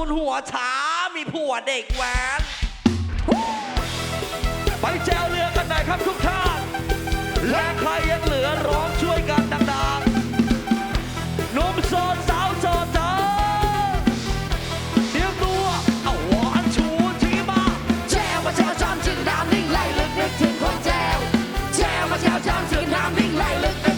จูนหัวช้ามีผัวเด็กแว้นไปแจวเรือกันหน่อยครับทุกท่าน และใครยังเหลือร้องช่วยกันดังๆนุ่มโสดสาวโสดจ้าเตรียมตัวเอาหวานชูชีมาแจวมาแจวจอนจึงน้ำนิ่งไหลลึกนึกถึงคนแจวแจวมาแจวจอนจึงน้ำนิ่งไหลลึกนึก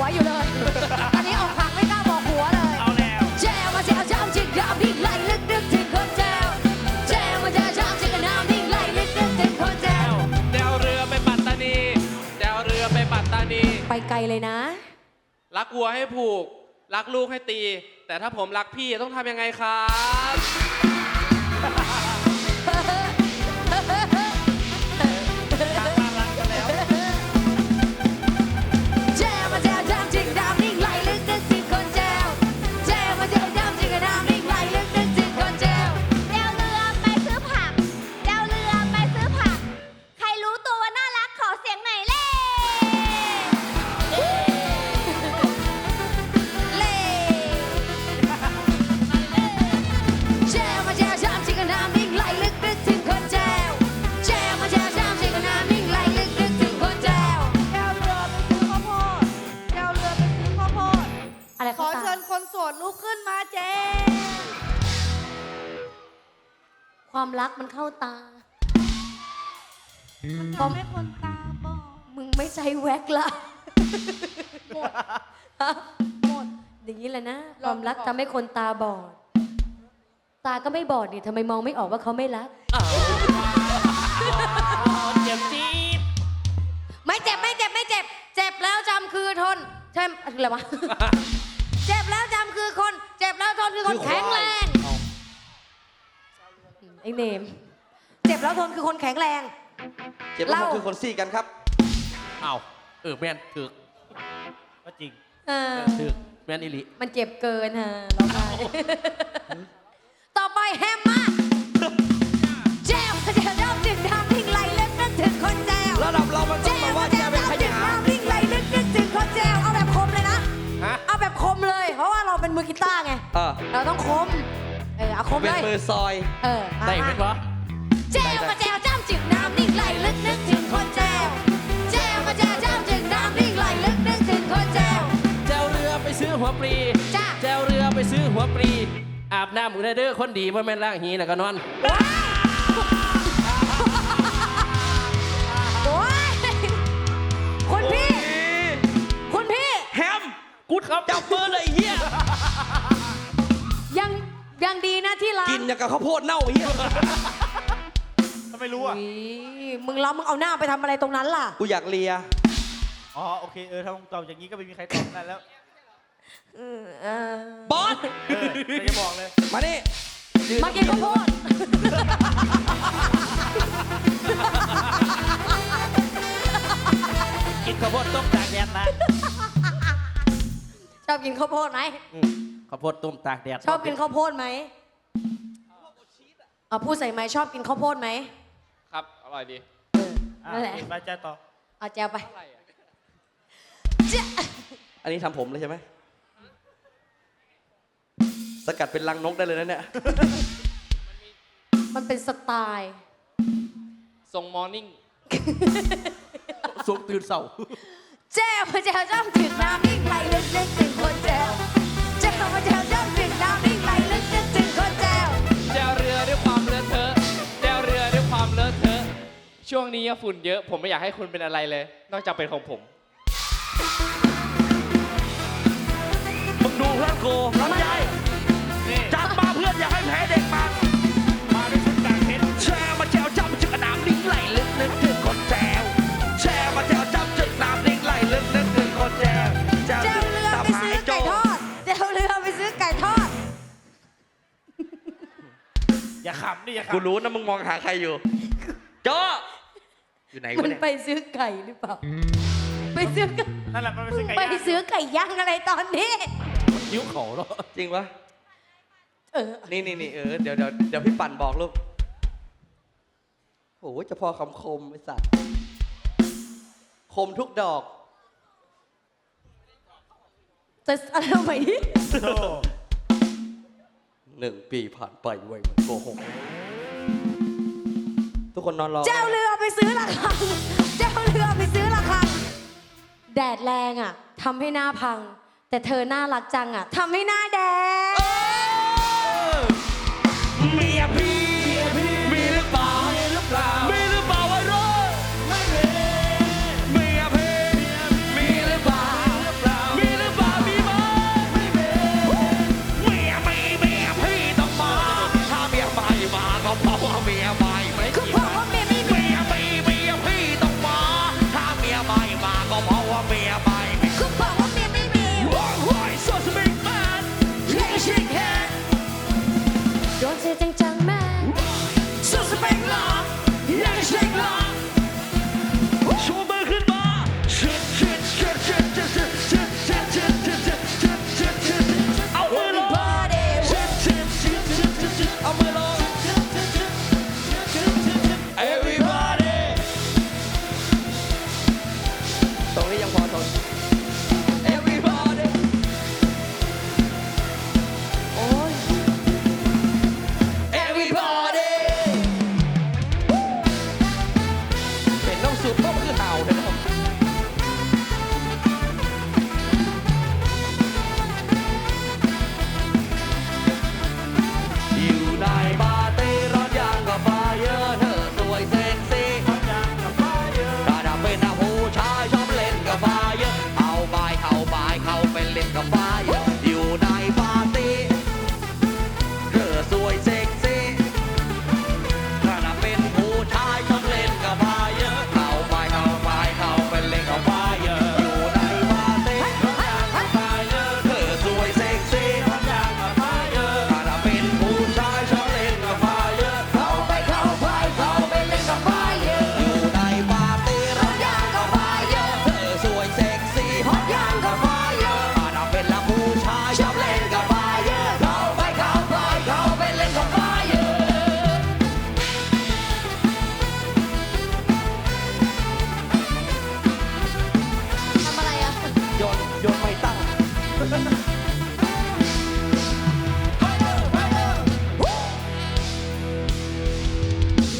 วอยู่เลย อันนี้ออกทางไม่กล้าบอกหัวเลยเอาแล้วแจวมาแจวเจ้าจิกดาวดิ่งไหลลึกนึกถึงคนแจวแจวมาแจวเจ้าจริกดาวดิ่งไหลลึกนึกถึงคนแจแดแดวเรือไปปัตตานีแดวเรือไปปัตตานี ไปไกลเลยนะ รักวัวให้ผูก รักลูกให้ตี แต่ถ้าผมรักพี่ต้องทำยังไงครับ ความรักมันเข้าตา มัไม่คนตาบอดมึงไม่ใช่แว็กละหมดฮะหมด อย่างนี้แหละนะ ความรักทำให้คนตาบอด ตาก็ไม่บอดเนี่ยทำไมมองไม่ออกว่าเขาไม่รัก เจ็บจีบไม่เจ็บไม่เจ็บไม่เจ็บ เจ็บแล้วจำคือทน ใช่อะไรวะ เจ็บแล้วจำคือคน เจ็บแล้วทนคือคนแข็งแรง เจ็บแล้วเล่ามันคือคนซี่กันครับ เอาเออแม่นถึกก็จริง เออ ถึกแม่นอิลิมันเจ็บเกินฮะร้องไห้ต่อไปแฮมมาแจวแจวน้ำจึงน้ำวิ่งไหลเล่นนึกถึงคนแจวระดับเรามันต้องแบบว่าแจเป็นขจึงยะน้ำวิ่งไหลลึกนึกถึงคนแจวเอาแบบคมเลยนะ ฮะเอาแบบคมเลย เพราะว่าเราเป็นมือกีตาร์ไง เออเราต้องคม เออเอาคมเป็นเลยมือซอยเออมาได้เป็นมาปะแจวมาแจวจ้ำจึงน้ำวิ่งไหลลึกนึกถึงคนแจวแจวมาแจวจ้ำจึงน้ำวิ่งไหลลึกนึกถึงคนแจว แจวเรือไปซื้อหัวปลีจ้าแจวเรือไปซื้อหัวปลีอาบน้ำมือเด้อคนดีว่าแม่นล่างหีแล้วก็นอน โอ้ยคุณพี่ คุณพี่ แฮมกุดครับจับมื ที่ร้านกินอย่างกับข้าวโพดเน่าไอ้เฮียถ้าไม่รู้อะ อุ๊ยมึงแล้วมึงเอาหน้าไปทำอะไรตรงนั้นล่ะ กูอยากเลีย อ๋อ โอเค เออ ถ้ามึงตอบอย่างนี้ก็ไม่มีใครตอบได้แล้ว เออเออบอส เออไม่จะบอกเลย มานี่มากินข้าวโพดกินข้าวโพดต้มตากแดดนะชอบกินข้าวโพดไหม อืมข้าวโพดต้มตากแดดชอบกินข้าวโพดไหมเอาพูดใส่ไหมค์ชอบกินข้าวโพดไหมครับ อร่อยดีเอออะนั่นแหละโอเคไปจ้าต่อเอาแจวไป อะไรอะเจ๊ะอันนี้ทำผมเลยใช่ไหม สกัดเป็นรังนกได้เลยนะเนี่ย มันเป็นสไตล์ ทรงมอร์นิ่งสุกตื่นเสาแจวมาแจวจ้ำถึงน้ำวิ่งไหลลึก นี้ฝุ่นเยอะ ผมไม่อยากให้คุณเป็นอะไรเลย นอกจากเป็นของผม มึงดูเพื่อนกูลำไยนี่จับมาเพื่อนอย่าให้แพ้เด็กมัน มาด้วยชุดกางเพชรแชร์มาแจวจำจึกน้ำนิ่งไหลลึกนึกถึงคนแจวแชร์มาแจวจำจึกน้ำนิ่งไหลลึกนึกถึงคนแจวแจวแจวเรือตามไปหาซื้อไอ้โจไก่ทอดแจวเรือไปซื้อไก่ทอด อย่าขำดิอย่ากูขำรู้นะมึงมองหาใครอยู่โจ อยู่ไหนมัวะนเนี่ยไปซื้อไก่หรือเปล่า ไปซื้อไก่นั่นแหละมันเป็นมึซื้งอไก่ไปย่างซื้อไก่ย่างอะไรตอนนี้ยิ้วเขาเนาะจริงปะเออ นี่นี่นี่เออเดี๋ยวเดี๋ยวเดี๋ยวพี่ปั่นบอกลูกโอ้โหเจะพอคำคมไอ้สัตว์คมทุกดอก จะอะไรเอาไปดิโธ่หนึ่งปีผ่านไปไวเหมือนโกหก ทุกคนนอนรอแจวเรือไปซื้อละครังแจวเรือไปซื้อละครังแดดแรงอะทำให้หน้าพัง แต่เธอน่ารักจังอะทำให้หน้าแดง เมียพี่ Santos.